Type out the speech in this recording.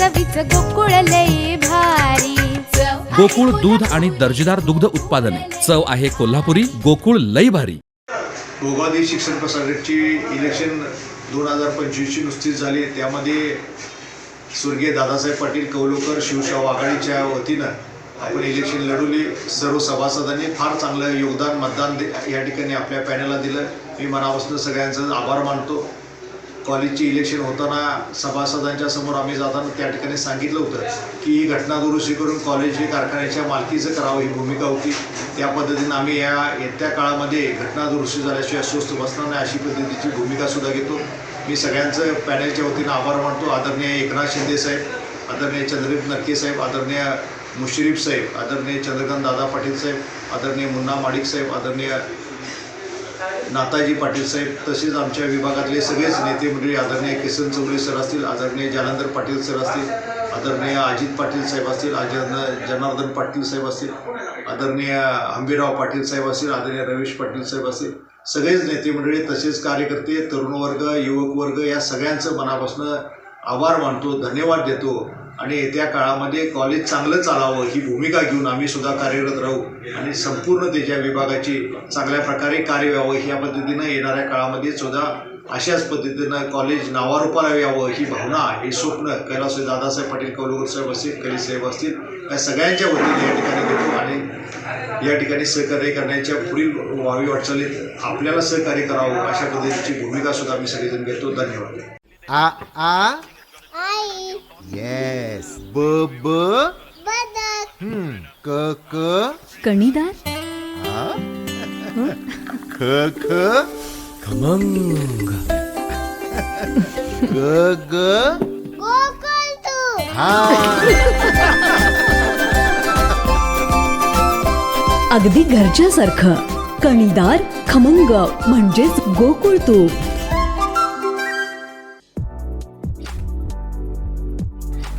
चवीच गोकुळ लई भारी. गोकुळ दूध आणि दर्जेदार दुग्ध उत्पादने. चव आहे कोल्हापुरी गोकुळ लई भारी. भोगावती शिक्षण प्रसारकची इलेक्शन दोन हजार पंचवीसची नुसतीच झाली. त्यामध्ये स्वर्गीय दादासाहेब पाटील कौलोकर शिवशाह आघाडीच्या वतीनं आपण इलेक्शन लढवली. सर्व सभासदांनी फार चांगलं योगदान मतदान या ठिकाणी आपल्या पॅनलला दिलं. मी मनापासून सगळ्यांचं आभार मानतो. कॉलेजची इलेक्शन होताना सभासदांच्या समोर आम्ही जाताना त्या ठिकाणी सांगितलं होतं की ही घटना दुरुस्ती करून कॉलेज हे कारखान्याच्या मालकीचं करावं ही भूमिका होती. त्या पद्धतीनं आम्ही या येत्या काळामध्ये घटना दुरुस्ती झाल्याशिवाय अस्वस्थ बसणार नाही अशी पद्धतीची भूमिकासुद्धा घेतो. मी सगळ्यांचं पॅनलच्या वतीनं आभार मानतो. आदरणीय एकनाथ शिंदे साहेब आदरणीय चंद्रदीप नरके साहेब आदरणीय मुश्रीफ साहेब आदरणीय चंद्रकांत दादा पाटील साहेब आदरणीय मुन्ना माडिक साहेब आदरणीय नाताजी पाटील साहेब तसेच आमच्या विभागातले सगळेच नेते मंडळी आदरणीय किसन चौरे सर असतील आदरणीय जालंधर पाटील सर असतील आदरणीय अजित पाटील साहेब असतील आदरणीय जनार्दन पाटील साहेब असतील आदरणीय आंबेराव पाटील साहेब असतील आदरणीय रमेश पाटील साहेब असतील सगळेच नेते मंडळी तसेच कार्यकर्ते तरुण वर्ग युवक वर्ग या सगळ्यांचं मनापासून आभार मानतो धन्यवाद देतो. आणि येत्या काळामध्ये कॉलेज चांगलं चालावं ही भूमिका घेऊन आम्ही सुद्धा कार्यरत राहू आणि संपूर्ण त्याच्या विभागाची चांगल्या प्रकारे कार्य व्हावं ह्या पद्धतीनं येणाऱ्या काळामध्ये सुद्धा अशाच पद्धतीनं कॉलेज नावारूपाला यावं ही भावना हे स्वप्न कैलास दादासाहेब पाटील कौलकर साहेब असतील कली साहेब असतील या सगळ्यांच्या वतीने या ठिकाणी घेतो आणि या ठिकाणी सहकार्य करण्याच्या पुढील व्हावी वाटचालीत आपल्याला सहकार्य करावं अशा पद्धतीची भूमिका सुद्धा आम्ही सगळेजण घेतो. धन्यवाद. आ आ ब ब. बदक हम्म क क. कणीदार? ख ख. खमंग. ग ग. तू हा. अगदी घरच्यासारखं. कणीदार खमंग म्हणजेच गोकुळ तूप